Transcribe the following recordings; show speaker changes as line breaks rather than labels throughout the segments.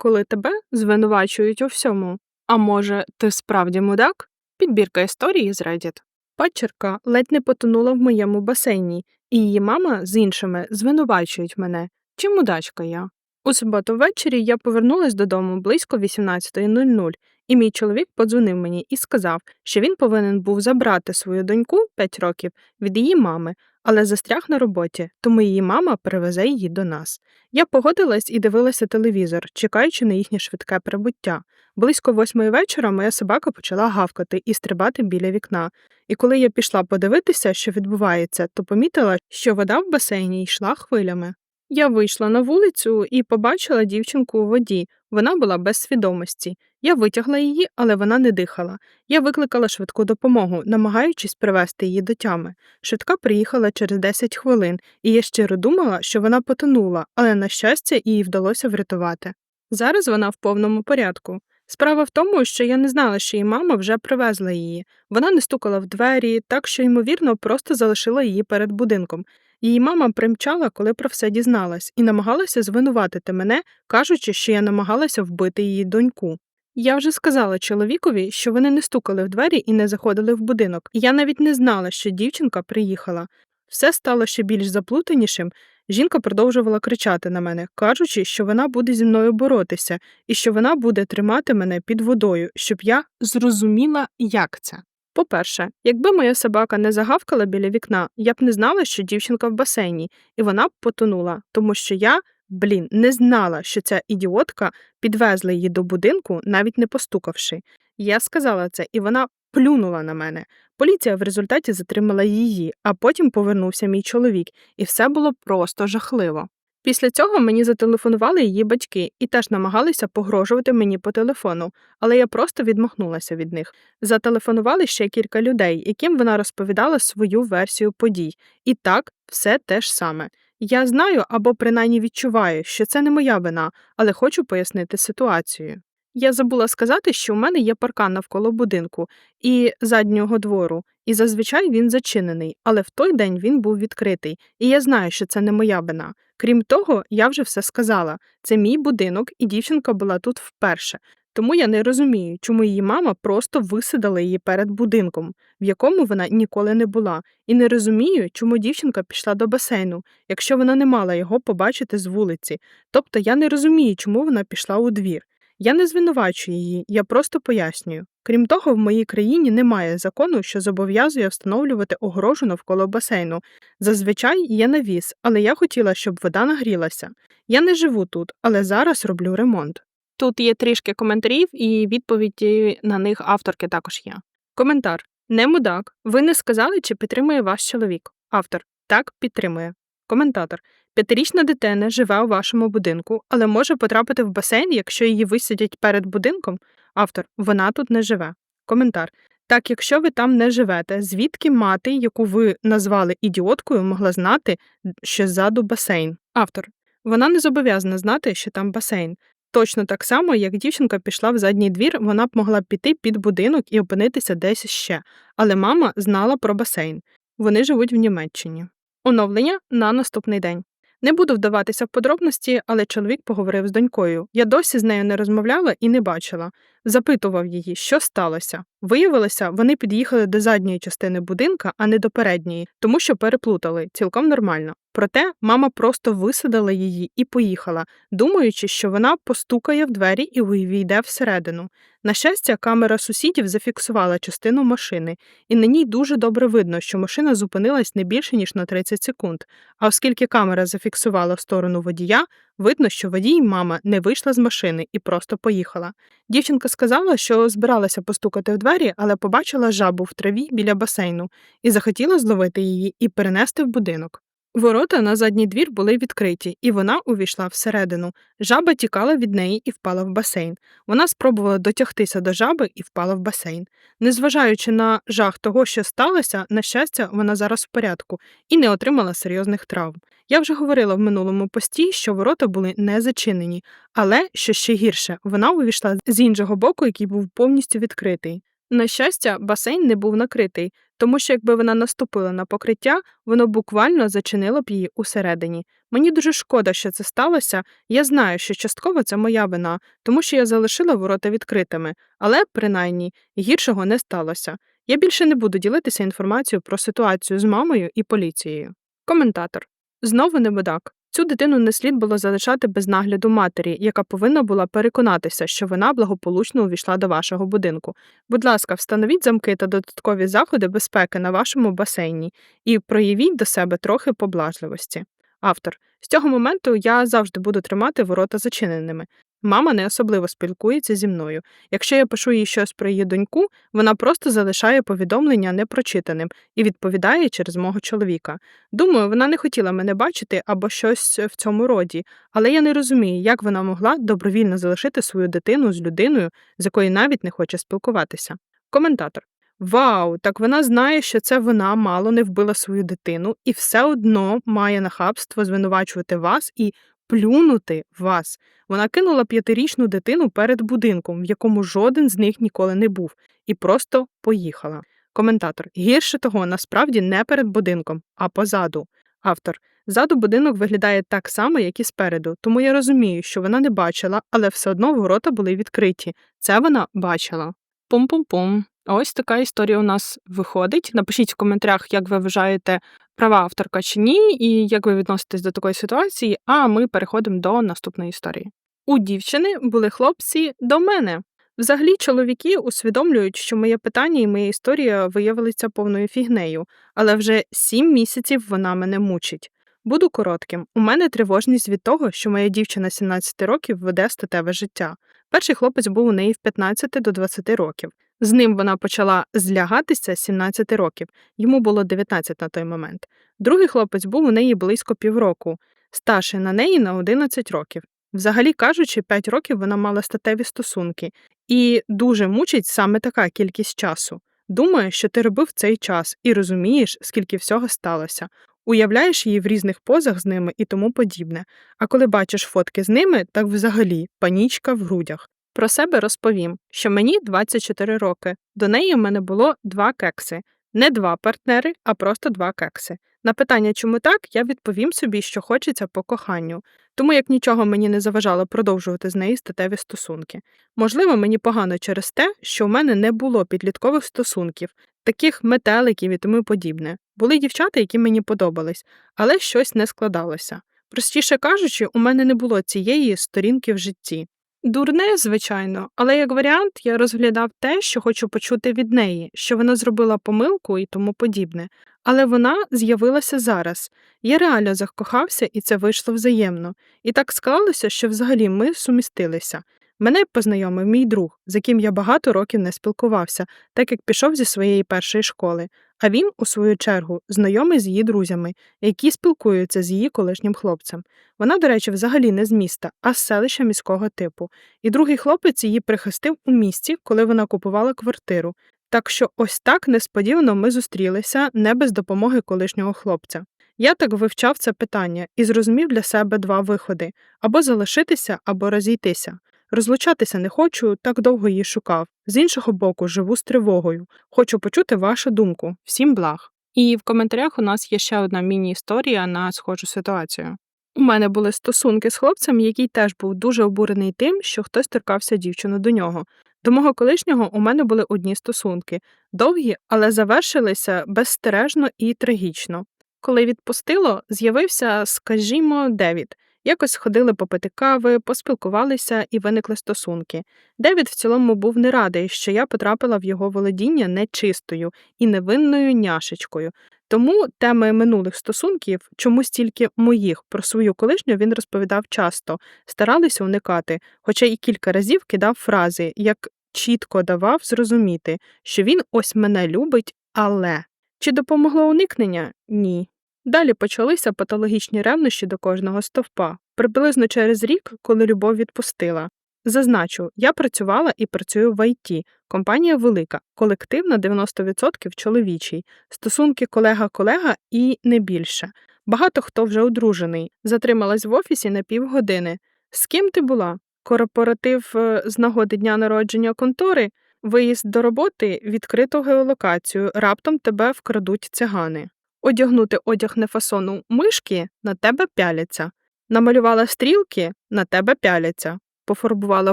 коли тебе звинувачують у всьому. А може, ти справді мудак? Підбірка історії з Reddit. Падчерка ледь не потонула в моєму басейні, і її мама з іншими звинувачують мене. Чи мудачка я? У суботу ввечері я повернулась додому близько 18.00, і мій чоловік подзвонив мені і сказав, що він повинен був забрати свою доньку 5 років від її мами, але застряг на роботі, тому її мама перевезе її до нас. Я погодилась і дивилася телевізор, чекаючи на їхнє швидке прибуття. Близько восьмої вечора моя собака почала гавкати і стрибати біля вікна. І коли я пішла подивитися, що відбувається, то помітила, що вода в басейні йшла хвилями. Я вийшла на вулицю і побачила дівчинку у воді. Вона була без свідомості. Я витягла її, але вона не дихала. Я викликала швидку допомогу, намагаючись привести її до тями. Швидка приїхала через 10 хвилин, і я щиро думала, що вона потонула, але, на щастя, її вдалося врятувати. Зараз вона в повному порядку. Справа в тому, що я не знала, що її мама вже привезла її. Вона не стукала в двері, так що, ймовірно, просто залишила її перед будинком. Її мама примчала, коли про все дізналась, і намагалася звинуватити мене, кажучи, що я намагалася вбити її доньку. Я вже сказала чоловікові, що вони не стукали в двері і не заходили в будинок, я навіть не знала, що дівчинка приїхала. Все стало ще більш заплутанішим. Жінка продовжувала кричати на мене, кажучи, що вона буде зі мною боротися і що вона буде тримати мене під водою, щоб я зрозуміла, як це. По-перше, якби моя собака не загавкала біля вікна, я б не знала, що дівчинка в басейні, і вона б потонула, тому що я, блін, не знала, що ця ідіотка підвезла її до будинку, навіть не постукавши. Я сказала це, і вона плюнула на мене. Поліція в результаті затримала її, а потім повернувся мій чоловік, і все було просто жахливо. Після цього мені зателефонували її батьки і теж намагалися погрожувати мені по телефону, але я просто відмахнулася від них. Зателефонували ще кілька людей, яким вона розповідала свою версію подій. І так, все те ж саме. Я знаю або принаймні відчуваю, що це не моя вина, але хочу пояснити ситуацію. Я забула сказати, що у мене є паркан навколо будинку і заднього двору, і зазвичай він зачинений, але в той день він був відкритий, і я знаю, що це не моя вина. Крім того, я вже все сказала це мій будинок, і дівчинка була тут вперше. Тому я не розумію, чому її мама просто висадила її перед будинком, в якому вона ніколи не була, і не розумію, чому дівчинка пішла до басейну, якщо вона не мала його побачити з вулиці. Тобто я не розумію, чому вона пішла у двір. Я не звинувачую її, я просто пояснюю. Крім того, в моїй країні немає закону, що зобов'язує встановлювати огорожу навколо басейну. Зазвичай є навіс, але я хотіла, щоб вода нагрілася. Я не живу тут, але зараз роблю ремонт. Тут є трішки коментарів, і відповіді на них авторки також є. Коментар не мудак. Ви не сказали, чи підтримує ваш чоловік. Автор так підтримує. Коментатор П'ятирічна дитина живе у вашому будинку, але може потрапити в басейн, якщо її висадять перед будинком. Автор вона тут не живе. Коментар. Так, якщо ви там не живете, звідки мати, яку ви назвали ідіоткою, могла знати, що ззаду басейн? Автор. Вона не зобов'язана знати, що там басейн. Точно так само, як дівчинка пішла в задній двір, вона б могла піти під будинок і опинитися десь ще. Але мама знала про басейн. Вони живуть в Німеччині. Оновлення на наступний день. Не буду вдаватися в подробності, але чоловік поговорив з донькою. Я досі з нею не розмовляла і не бачила. Запитував її, що сталося. Виявилося, вони під'їхали до задньої частини будинка, а не до передньої, тому що переплутали цілком нормально. Проте мама просто висадила її і поїхала, думаючи, що вона постукає в двері і увійде всередину. На щастя, камера сусідів зафіксувала частину машини, і на ній дуже добре видно, що машина зупинилась не більше ніж на 30 секунд. А оскільки камера зафіксувала сторону водія, видно, що водій мама не вийшла з машини і просто поїхала. Дівчинка сказала, що збиралася постукати в двері, але побачила жабу в траві біля басейну і захотіла зловити її і перенести в будинок. Ворота на задній двір були відкриті, і вона увійшла всередину. Жаба тікала від неї і впала в басейн. Вона спробувала дотягтися до жаби і впала в басейн. Незважаючи на жах того, що сталося, на щастя, вона зараз в порядку і не отримала серйозних травм. Я вже говорила в минулому пості, що ворота були не зачинені, але що ще гірше, вона увійшла з іншого боку, який був повністю відкритий. На щастя, басейн не був накритий, тому що якби вона наступила на покриття, воно буквально зачинило б її усередині. Мені дуже шкода, що це сталося. Я знаю, що частково це моя вина, тому що я залишила ворота відкритими, але принаймні гіршого не сталося. Я більше не буду ділитися інформацією про ситуацію з мамою і поліцією. Коментатор знову не видак. Цю дитину не слід було залишати без нагляду матері, яка повинна була переконатися, що вона благополучно увійшла до вашого будинку. Будь ласка, встановіть замки та додаткові заходи безпеки на вашому басейні і проявіть до себе трохи поблажливості. Автор з цього моменту я завжди буду тримати ворота зачиненими. Мама не особливо спілкується зі мною. Якщо я пишу їй щось про її доньку, вона просто залишає повідомлення непрочитаним і відповідає через мого чоловіка. Думаю, вона не хотіла мене бачити або щось в цьому роді, але я не розумію, як вона могла добровільно залишити свою дитину з людиною, з якою навіть не хоче спілкуватися. Коментатор. Вау, так вона знає, що це вона мало не вбила свою дитину, і все одно має нахабство звинувачувати вас і плюнути вас. Вона кинула п'ятирічну дитину перед будинком, в якому жоден з них ніколи не був, і просто поїхала. Коментатор гірше того, насправді не перед будинком, а позаду. Автор ззаду будинок виглядає так само, як і спереду, тому я розумію, що вона не бачила, але все одно ворота були відкриті. Це вона бачила. Пум-пум-пум. Ось така історія у нас виходить. Напишіть в коментарях, як ви вважаєте права авторка чи ні, і як ви відноситесь до такої ситуації. А ми переходимо до наступної історії. У дівчини були хлопці до мене. Взагалі, чоловіки усвідомлюють, що моє питання і моя історія виявилися повною фігнею, але вже сім місяців вона мене мучить. Буду коротким. У мене тривожність від того, що моя дівчина 17 років веде статеве життя. Перший хлопець був у неї в 15 до 20 років. З ним вона почала злягатися 17 років, йому було 19 на той момент. Другий хлопець був у неї близько півроку, старший на неї на 11 років. Взагалі кажучи, 5 років вона мала статеві стосунки, і дуже мучить саме така кількість часу. Думаю, що ти робив цей час і розумієш, скільки всього сталося. Уявляєш її в різних позах з ними і тому подібне. А коли бачиш фотки з ними, так взагалі панічка в грудях. Про себе розповім, що мені 24 роки. До неї в мене було два кекси. Не два партнери, а просто два кекси. На питання, чому так, я відповім собі, що хочеться по коханню, тому як нічого мені не заважало продовжувати з нею статеві стосунки. Можливо, мені погано через те, що в мене не було підліткових стосунків, таких метеликів і тому подібне. Були дівчата, які мені подобались, але щось не складалося. Простіше кажучи, у мене не було цієї сторінки в житті. Дурне, звичайно, але як варіант я розглядав те, що хочу почути від неї, що вона зробила помилку і тому подібне. Але вона з'явилася зараз. Я реально закохався, і це вийшло взаємно. І так склалося, що взагалі ми сумістилися. Мене познайомив мій друг, з яким я багато років не спілкувався, так як пішов зі своєї першої школи. А він, у свою чергу, знайомий з її друзями, які спілкуються з її колишнім хлопцем. Вона, до речі, взагалі не з міста, а з селища міського типу. І другий хлопець її прихистив у місті, коли вона купувала квартиру. Так що ось так несподівано ми зустрілися не без допомоги колишнього хлопця. Я так вивчав це питання і зрозумів для себе два виходи або залишитися, або розійтися. Розлучатися не хочу, так довго її шукав. З іншого боку, живу з тривогою. Хочу почути вашу думку. Всім благ. І в коментарях у нас є ще одна міні-історія на схожу ситуацію. У мене були стосунки з хлопцем, який теж був дуже обурений тим, що хтось торкався дівчину до нього. До мого колишнього у мене були одні стосунки довгі, але завершилися безстережно і трагічно. Коли відпустило, з'явився, скажімо, Девід. Якось ходили попити кави, поспілкувалися і виникли стосунки. Девід в цілому був не радий, що я потрапила в його володіння нечистою і невинною няшечкою. Тому теми минулих стосунків, чомусь тільки моїх про свою колишню він розповідав часто, старалися уникати, хоча і кілька разів кидав фрази, як чітко давав зрозуміти, що він ось мене любить, але чи допомогло уникнення? Ні. Далі почалися патологічні ревнощі до кожного стовпа, приблизно через рік, коли любов відпустила. Зазначу, я працювала і працюю в ІТ. Компанія велика, колектив на 90% чоловічий, стосунки колега-колега і не більше. Багато хто вже одружений, затрималась в офісі на півгодини. З ким ти була? Корпоратив е, з нагоди дня народження контори? Виїзд до роботи, відкриту геолокацію, раптом тебе вкрадуть цигани. Одягнути одяг не фасону мишки на тебе пяляться. Намалювала стрілки на тебе пяляться. Пофарбувала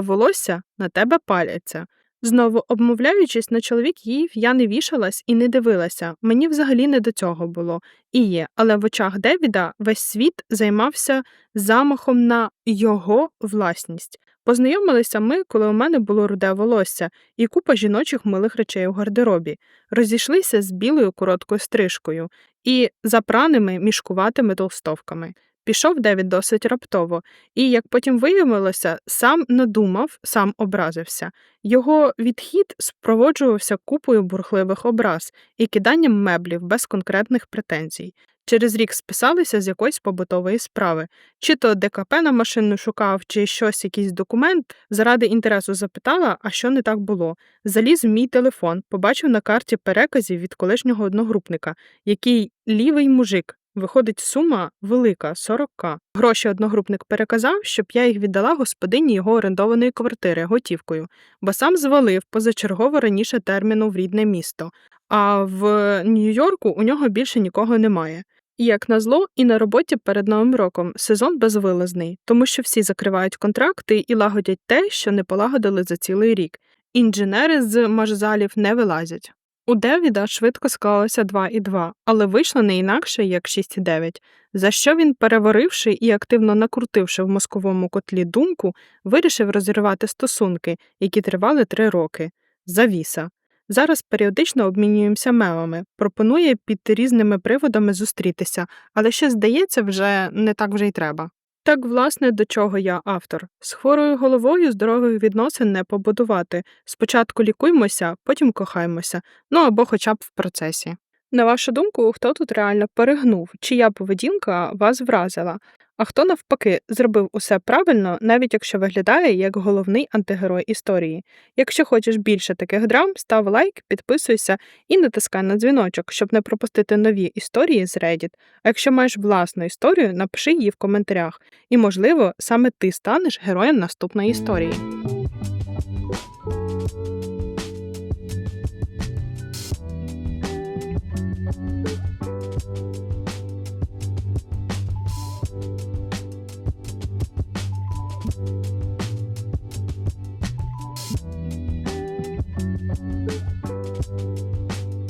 волосся на тебе паляться. Знову обмовляючись на чоловіків, я не вішалась і не дивилася. Мені взагалі не до цього було. І є, але в очах Девіда весь світ займався замахом на його власність. Познайомилися ми, коли у мене було руде волосся і купа жіночих милих речей у гардеробі. Розійшлися з білою короткою стрижкою і запраними мішкуватими толстовками. Пішов Девід досить раптово, і, як потім виявилося, сам надумав, сам образився. Його відхід спроводжувався купою бурхливих образ і киданням меблів без конкретних претензій. Через рік списалися з якоїсь побутової справи, чи то ДКП на машину шукав, чи щось, якийсь документ. Заради інтересу запитала, а що не так було. Заліз в мій телефон, побачив на карті переказів від колишнього одногрупника, який лівий мужик. Виходить, сума велика 40к. Гроші одногрупник переказав, щоб я їх віддала господині його орендованої квартири готівкою, бо сам звалив позачергово раніше терміну в рідне місто. А в Нью-Йорку у нього більше нікого немає. І як назло, і на роботі перед новим роком сезон безвилазний, тому що всі закривають контракти і лагодять те, що не полагодили за цілий рік. Інженери з машзалів не вилазять. У Девіда швидко склалося 2 і 2, але вийшло не інакше, як 6 і 9, за що він, переваривши і активно накрутивши в мозковому котлі думку, вирішив розірвати стосунки, які тривали три роки. Завіса. Зараз періодично обмінюємося мемами, пропонує під різними приводами зустрітися, але ще, здається, вже не так вже й треба. Так, власне, до чого я автор. З хворою головою здорових відносин не побудувати. Спочатку лікуймося, потім кохаймося, ну або хоча б в процесі. На вашу думку, хто тут реально перегнув, чия поведінка вас вразила, а хто навпаки зробив усе правильно, навіть якщо виглядає як головний антигерой історії. Якщо хочеш більше таких драм, став лайк, підписуйся і натискай на дзвіночок, щоб не пропустити нові історії з Reddit. А якщо маєш власну історію, напиши її в коментарях, і, можливо, саме ти станеш героєм наступної історії.